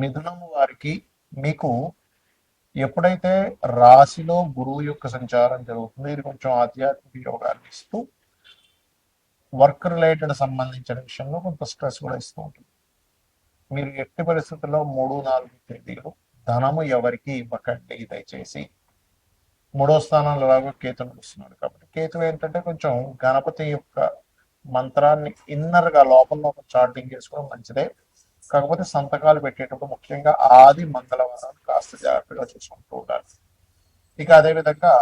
మిథునము వారికి మీకు ఎప్పుడైతే రాశిలో గురువు యొక్క సంచారం జరుగుతుందో ఇది కొంచెం ఆధ్యాత్మిక యోగాన్ని ఇస్తూ వర్క్ రిలేటెడ్ సంబంధించిన విషయంలో కొంత స్ట్రెస్ కూడా ఇస్తూ ఉంటుంది. మీరు ఎట్టి పరిస్థితుల్లో మూడు నాలుగు తేదీలు ధనము ఎవరికి ఇవ్వకండి దయచేసి. మూడో స్థానంలో లాగా కేతు నడుస్తున్నాడు కాబట్టి. కేతు ఏంటంటే కొంచెం గణపతి యొక్క మంత్రాన్ని ఇన్నర్గా లోపల లోపల చార్టింగ్ చేసుకోవడం మంచిదే. కాకపోతే సంతకాలు పెట్టేటప్పుడు ముఖ్యంగా ఆది మంగళవారం కాస్త జాగ్రత్తగా చూసుకుంటూ ఉండాలి. ఇక అదే విధంగా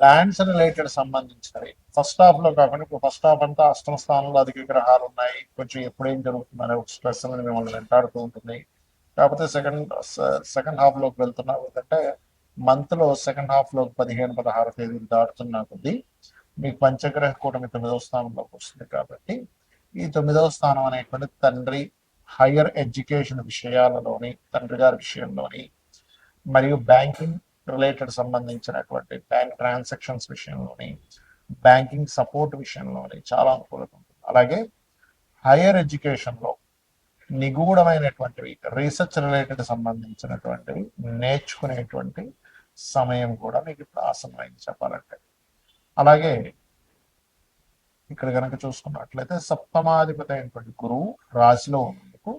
ల్యాండ్స్ రిలేటెడ్ సంబంధించినవి. ఫస్ట్ హాఫ్లో కాకుండా ఇప్పుడు ఫస్ట్ హాఫ్ అంతా అష్టమ స్థానంలో అధిక గ్రహాలు ఉన్నాయి. కొంచెం ఎప్పుడేం జరుగుతుందనే ఒక స్ట్రెస్ అనేది మిమ్మల్ని వెంటాడుతూ ఉంటుంది. కాకపోతే సెకండ్ సెకండ్ హాఫ్లోకి వెళ్తున్నా ఏంటంటే మంత్లో సెకండ్ హాఫ్లో పదిహేను పదహారు తేదీలు దాటుతున్నా కొద్దీ మీకు పంచగ్రహ కూటమి తొమ్మిదవ స్థానంలోకి వస్తుంది కాబట్టి ఈ తొమ్మిదవ స్థానం అనేటువంటి తండ్రి హయ్యర్ ఎడ్యుకేషన్ విషయాలలోని తండ్రి గారి విషయంలోని మరియు బ్యాంకింగ్ రిలేటెడ్ సంబంధించినటువంటి బ్యాంక్ ట్రాన్సాక్షన్స్ విషయంలోని బ్యాంకింగ్ సపోర్ట్ విషయంలోని చాలా అనుకూలత ఉంటుంది. అలాగే హైయర్ ఎడ్యుకేషన్లో నిగూఢమైనటువంటివి రీసెర్చ్ రిలేటెడ్ సంబంధించినటువంటివి నేర్చుకునేటువంటి సమయం కూడా మీకు ఇప్పుడు ఆసనమైంది చెప్పాలంటే. అలాగే ఇక్కడ కనుక చూసుకున్నట్లయితే సప్తమాధిపతి అయినటువంటి గురువు రాశిలో ఉన్నందుకు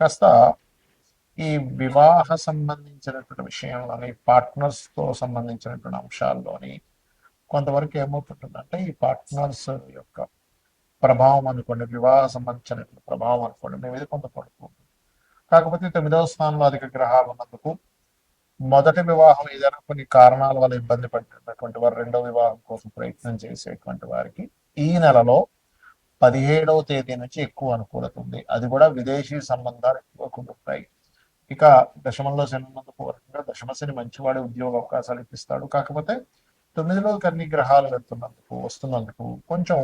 కాస్త ఈ వివాహ సంబంధించినటువంటి విషయంలోని పార్ట్నర్స్తో సంబంధించినటువంటి అంశాల్లోని కొంతవరకు ఏమవుతుంటుందంటే ఈ పార్ట్నర్స్ యొక్క ప్రభావం అనుకోండి వివాహ సంబంధించినటువంటి ప్రభావం అనుకోండి మీ మీద కొంత పడుతుంది కాకపోతే తొమ్మిదవ స్థానంలో అధిక గ్రహాలు ఉన్నందుకు మొదటి వివాహం ఏదైనా కొన్ని కారణాల వల్ల ఇబ్బంది పడినటువంటి వారు రెండో వివాహం కోసం ప్రయత్నం చేసేటువంటి వారికి ఈ నెలలో పదిహేడవ తేదీ నుంచి ఎక్కువ అనుకూలత ఉంది. అది కూడా విదేశీ సంబంధాలు ఎక్కువ కుదురుతాయి. ఇక దశమంలో శని ఉన్నందుకు దశమశని మంచివాడి ఉద్యోగ అవకాశాలు ఇప్పిస్తాడు. కాకపోతే తొమ్మిదిలో కన్ని గ్రహాలు వెళ్తున్నందుకు వస్తున్నందుకు కొంచెం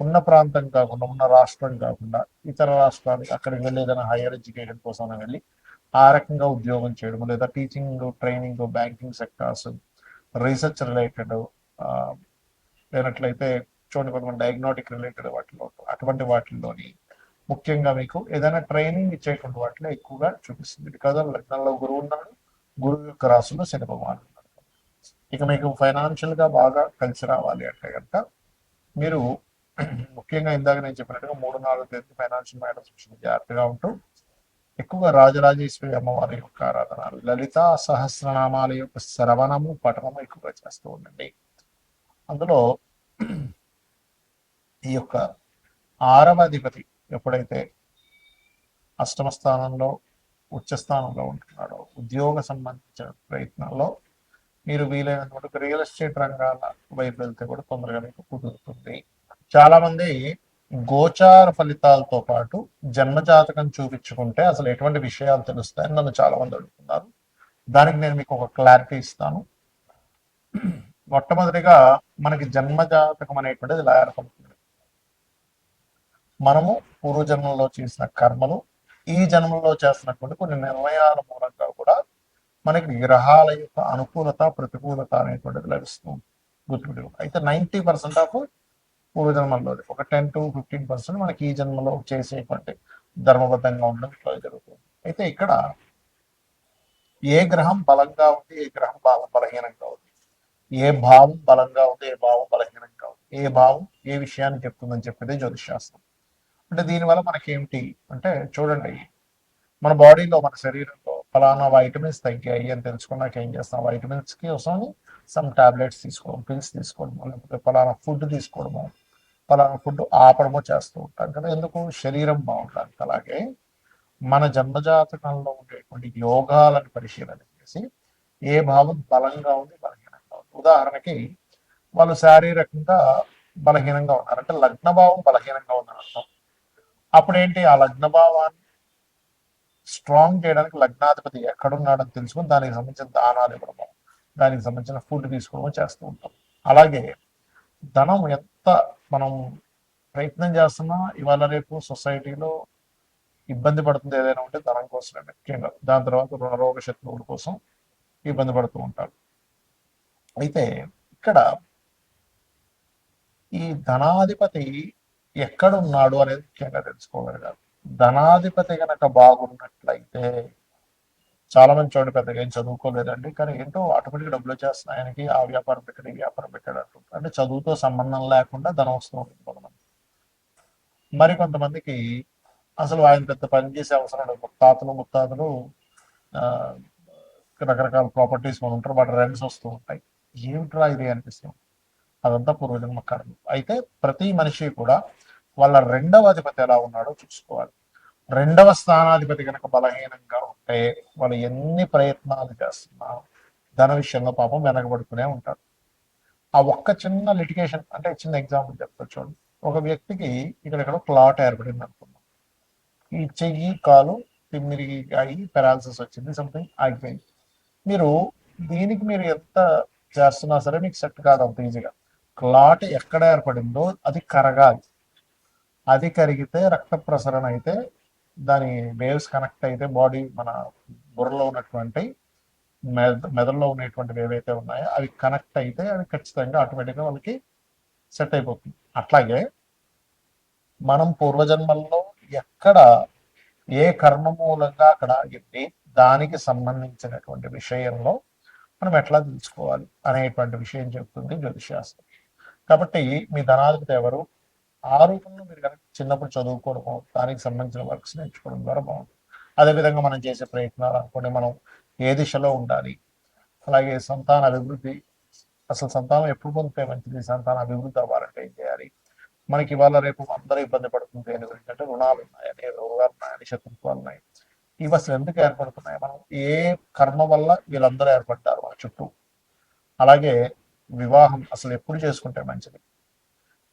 ఉన్న ప్రాంతం కాకుండా ఉన్న రాష్ట్రం కాకుండా ఇతర రాష్ట్రానికి అక్కడికి వెళ్ళి ఏదైనా హైయర్ ఎడ్యుకేషన్ కోసం వెళ్ళి ఆ రకంగా ఉద్యోగం చేయడం లేదా teaching training banking sectors research related లేనట్లయితే చూడండి కొంతమంది డయాగ్నోటిక్ రిలేటెడ్ వాటిలో అటువంటి వాటిల్లోని ముఖ్యంగా మీకు ఏదైనా ట్రైనింగ్ ఇచ్చేటువంటి వాటిలో ఎక్కువగా చూపిస్తుంది. బికాజ్ లగ్నంలో గురువు ఉన్నాడు గురువు యొక్క రాసులో శని భగవాన్ ఉన్నాడు. ఇక మీకు ఫైనాన్షియల్గా బాగా కలిసి రావాలి అంటే కనుక మీరు ముఖ్యంగా ఇందాక నేను చెప్పినట్టుగా మూడు నాలుగు తేదీ ఫైనాన్షియల్ మ్యాటర్స్ విషయంలో జాగ్రత్తగా ఉంటూ ఎక్కువగా రాజరాజేశ్వరి అమ్మవారి యొక్క ఆరాధన లలిత సహస్రనామాల యొక్క శ్రవణము పఠనము ఎక్కువగా చేస్తూ ఉండండి. అందులో ఈ యొక్క ఆరవ అధిపతి ఎప్పుడైతే అష్టమ స్థానంలో ఉచ్చ స్థానంలో ఉంటున్నాడో ఉద్యోగ సంబంధించిన ప్రయత్నాల్లో మీరు వీలైనంత రియల్ ఎస్టేట్ రంగాల వైపు వెళ్తే కూడా తొందరగా మీకు కుదురుతుంది. చాలా మంది గోచార ఫలితాలతో పాటు జన్మజాతకం చూపించుకుంటే అసలు ఎటువంటి విషయాలు తెలుస్తాయని నన్ను చాలా మంది అడుగుతున్నారు. దానికి నేను మీకు ఒక క్లారిటీ ఇస్తాను. మొట్టమొదటిగా మనకి జన్మజాతకం అనేటువంటిది ఇలా ఏర్పడుతుంది? మనము పూర్వజన్మలో చేసిన కర్మలు ఈ జన్మలో చేస్తున్నటువంటి కొన్ని నిర్ణయాల మూలంగా కూడా మనకి గ్రహాల యొక్క అనుకూలత ప్రతికూలత అనేటువంటిది లభిస్తుంది గుర్తుపెట్టు అయితే నైంటీ పర్సెంట్ ఆఫ్ పూర్వజన్మల్లో ఒక టెన్ టు ఫిఫ్టీన్ పర్సెంట్ మనకి ఈ జన్మలో చేసేటువంటి ధర్మబద్ధంగా ఉండడం ఇట్లా జరుగుతుంది. అయితే ఇక్కడ ఏ గ్రహం బలంగా ఉంది ఏ గ్రహం బల బలహీనంగా ఉంది? ఏ భావం బలంగా ఉంది ఏ భావం బలహీనంగా ఉంది? ఏ భావం ఏ విషయాన్ని చెప్తుందని చెప్పేది జ్యోతిషాస్త్రం అంటే దీనివల్ల మనకేమిటి? అంటే చూడండి మన బాడీలో మన శరీరంలో ఫలానా వైటమిన్స్ తగ్గాయి అని తెలుసుకున్నాక ఏం చేస్తాం? వైటమిన్స్కి కోసం సమ్ టాబ్లెట్స్ తీసుకోవడం పిల్స్ తీసుకోవడం లేకపోతే ఫలానా ఫుడ్ తీసుకోవడము ఫలానా ఫుడ్ ఆపడము చేస్తూ ఉంటాం కదా. ఎందుకు? శరీరం బాగుండడానికి. అలాగే మన జన్మజాతకంలో ఉండేటువంటి యోగాలను పరిశీలన చేసి ఏ భావం బలంగా ఉంది బలహీనంగా ఉంది. ఉదాహరణకి వాళ్ళు శారీరకంగా బలహీనంగా ఉన్నారు. అంటే లగ్న భావం బలహీనంగా ఉందని అర్థం అప్పుడేంటి? ఆ లగ్న భావాన్ని స్ట్రాంగ్ చేయడానికి లగ్నాధిపతి ఎక్కడున్నాడని తెలుసుకుని దానికి సంబంధించిన దానాలు ఇవ్వడము దానికి సంబంధించిన ఫుడ్ తీసుకోవడం చేస్తూ ఉంటాం. అలాగే ధనం ఎంత మనం ప్రయత్నం చేస్తున్నా ఇవాళ రేపు సొసైటీలో ఇబ్బంది పడుతుంది ఏదైనా ఉంటే ధనం కోసమే ముఖ్యంగా. దాని తర్వాత రుణరోగ శత్రువుల కోసం ఇబ్బంది పడుతూ ఉంటారు. అయితే ఇక్కడ ఈ ధనాధిపతి ఎక్కడ ఉన్నాడు అనేది ముఖ్యంగా తెలుసుకోగలగాలి ధనాధిపతి గనక బాగున్నట్లయితే చాలా మంది చూడండి పెద్దగా ఏం చదువుకోలేదండి కానీ ఏంటో ఆటోమేటిక్ డబ్బులు వచ్చేస్తున్నాయి. ఆయనకి ఆ వ్యాపారం పెట్టాడు ఈ వ్యాపారం పెట్టాడు అంటుంటారు అంటే చదువుతో సంబంధం లేకుండా ధనం వస్తూ ఉంటుంది కొంతమంది. మరి కొంతమందికి అసలు ఆయన పెద్ద పని చేసే అవసరం లేదు. ముత్తాతలు ముత్తాతలు ఆ, రకరకాల ప్రాపర్టీస్ మనం ఉంటారు వాటి రెంట్స్ వస్తూ ఉంటాయి. ఏమిట్రా ఇది అనిపిస్తుంది. అదంతా పూర్వజన్మ కర్మ. అయితే ప్రతి మనిషి కూడా వాళ్ళ రెండవ అధిపతి ఎలా ఉన్నాడో చూసుకోవాలి. రెండవ స్థానాధిపతి కనుక బలహీనంగా ఉంటే వాళ్ళు ఎన్ని ప్రయత్నాలు చేస్తున్నా ధన విషయంలో పాపం వెనకబడుతూనే ఉంటారు. ఆ ఒక్క చిన్న లిటిగేషన్ అంటే చిన్న ఎగ్జాంపుల్ చెప్తా చూడండి. ఒక వ్యక్తికి ఇక్కడ ఇక్కడ ప్లాట్ ఏర్పడింది అనుకుందాం. ఈ చెయ్యి కాలు తిమ్మిరిగి అయ్యి పెరాలసిస్ వచ్చింది సంథింగ్ ఆగిపోయింది. మీరు దీనికి మీరు ఎంత చేస్తున్నా సరే మీకు సెట్ కాదు అంత ఈజీగా క్లాట్ ఎక్కడ ఏర్పడిందో అది కరగాలి. అది కరిగితే రక్త ప్రసరణ అయితే దాని వేవ్స్ కనెక్ట్ అయితే బాడీ మన బుర్రలో ఉన్నటువంటి మెద మెదడులో ఉన్నటువంటివి ఏవైతే ఉన్నాయో అవి కనెక్ట్ అయితే అవి ఖచ్చితంగా ఆటోమేటిక్గా వాళ్ళకి సెట్ అయిపోతుంది. అట్లాగే మనం పూర్వజన్మల్లో ఎక్కడ ఏ కర్మ మూలంగా అక్కడ ఎన్ని దానికి సంబంధించినటువంటి విషయంలో మనం ఎట్లా తెలుసుకోవాలి అనేటువంటి విషయం చెప్తుంది జ్యోతిశాస్త్రం కాబట్టి మీ ధనాధిపతి ఎవరు? ఆ రూపంలో మీరు కనుక చిన్నప్పుడు చదువుకోవడం దానికి సంబంధించిన వర్క్స్ నేర్చుకోవడం ద్వారా బాగుంటుంది. అదేవిధంగా మనం చేసే ప్రయత్నాలు అనుకోండి మనం ఏ దిశలో ఉండాలి అలాగే సంతాన అభివృద్ధి అసలు సంతానం ఎప్పుడు పొందితే మంచిది సంతాన అభివృద్ధి అవ్వాలంటే ఏం చేయాలి? మనకి ఇవాళ రేపు అందరూ ఇబ్బంది పడుతుంది దేని గురించి అంటే రుణాలు ఉన్నాయని రోగాలు ఉన్నాయని శత్రుత్వాలు ఉన్నాయి. ఇవి అసలు ఎందుకు ఏర్పడుతున్నాయి? మనం ఏ కర్మ వల్ల వీళ్ళందరూ ఏర్పడ్డారు మన చుట్టూ? అలాగే వివాహం అసలు ఎప్పుడు చేసుకుంటే మంచిది?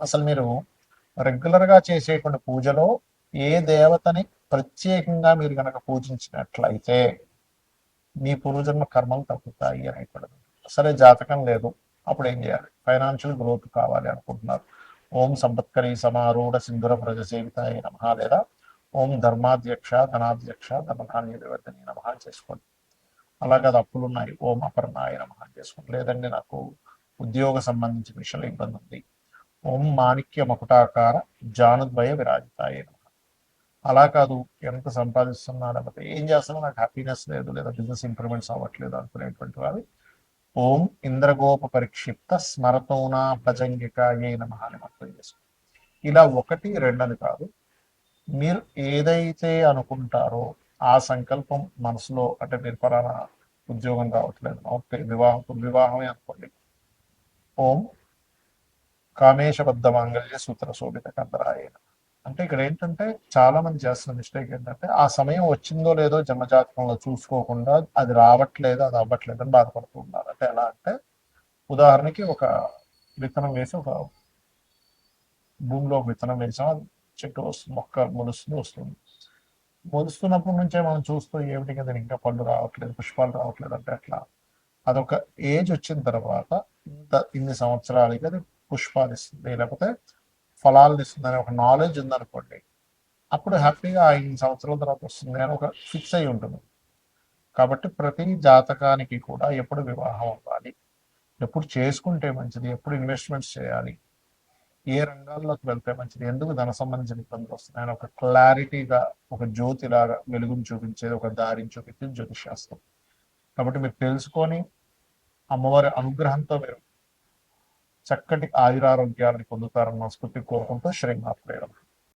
అసలు మీరు రెగ్యులర్గా చేసేటువంటి పూజలో ఏ దేవతని ప్రత్యేకంగా మీరు కనుక పూజించినట్లయితే మీ పూర్వజన్మ కర్మలు తగ్గుతాయి అనేటువంటిది. సరే జాతకం లేదు. అప్పుడు ఏం చేయాలి? ఫైనాన్షియల్ గ్రోత్ కావాలి అనుకుంటున్నారు. ఓం సంపత్కరి సమారూఢ సింధుర ప్రజ సేవితాయ నమ లేదా ఓం ధర్మాధ్యక్ష ధనాధ్యక్ష ధర్మధాన్య వివర్ధని నమ చేసుకోండి. అలాగే అది అప్పులు ఉన్నాయి. ఓం అపర్ణాయ నమ చేసుకోండి. లేదండి నాకు ఉద్యోగ సంబంధించిన విషయంలో ఇబ్బంది ఉంది. ఓం మాణిక్య మకుటాకార జానుద్వయ విరాజితాయ అలా కాదు ఎంత సంపాదిస్తున్నా లేకపోతే ఏం చేస్తానో నాకు హ్యాపీనెస్ లేదు లేదా బిజినెస్ ఇంప్రూవ్మెంట్స్ అవ్వట్లేదు అనుకునేటువంటి వారు ఓం ఇంద్రగోప పరిక్షిప్త స్మరతోనా భజంగిక ఏ నమ అని మంత్రం చేసుకోండి ఇలా ఒకటి రెండని కాదు మీరు ఏదైతే అనుకుంటారో ఆ సంకల్పం మనసులో అంటే మీరు పరాన ఉద్యోగం రావట్లేదు ఓకే వివాహం వివాహమే అనుకోండి. ఓం కామేశబద్ధ మాంగళ్య సూత్ర శోభిత కందరాయన అంటే ఇక్కడ ఏంటంటే చాలా మంది చేస్తున్న మిస్టేక్ ఏంటంటే ఆ సమయం వచ్చిందో లేదో జన్మజాతకంలో చూసుకోకుండా అది రావట్లేదు అది అవ్వట్లేదు అని బాధపడుతూ ఉన్నారు. అంటే ఎలా అంటే ఉదాహరణకి ఒక విత్తనం వేసి ఒక భూమిలో ఒక విత్తనం వేసాం అది చెట్టు వస్తుంది మొక్క మొలుస్తుంది వస్తుంది. మొలుస్తున్నప్పటి నుంచే మనం చూస్తూ ఏమిటి కదా ఇంకా పళ్ళు రావట్లేదు పుష్పాలు రావట్లేదు అంటే అట్లా. అదొక ఏజ్ వచ్చిన తర్వాత ఇంత ఇన్ని సంవత్సరాలకి అది పుష్పాలు ఇస్తుంది లేకపోతే ఫలాలను ఇస్తుంది అనే ఒక నాలెడ్జ్ ఉందనుకోండి అప్పుడు హ్యాపీగా ఐదు సంవత్సరాల తర్వాత వస్తుంది అని ఒక ఫిక్స్ అయి ఉంటుంది. కాబట్టి ప్రతి జాతకానికి కూడా ఎప్పుడు వివాహం అవ్వాలి ఎప్పుడు చేసుకుంటే మంచిది ఎప్పుడు ఇన్వెస్ట్మెంట్స్ చేయాలి ఏ రంగాల్లోకి వెళ్తే మంచిది ఎందుకు ధన సంబంధించిన ఇబ్బందులు వస్తున్నాయని ఒక క్లారిటీగా ఒక జ్యోతిలాగా వెలుగుని చూపించేది ఒక దారిని చూపించేది జ్యోతిశాస్త్రం కాబట్టి మీరు తెలుసుకొని అమ్మవారి అనుగ్రహంతో మీరు చక్కటి ఆయురారోగ్యాన్ని పొందుతారన్న స్ఫూర్తి కోరుకుంటూ శ్రీనాథ్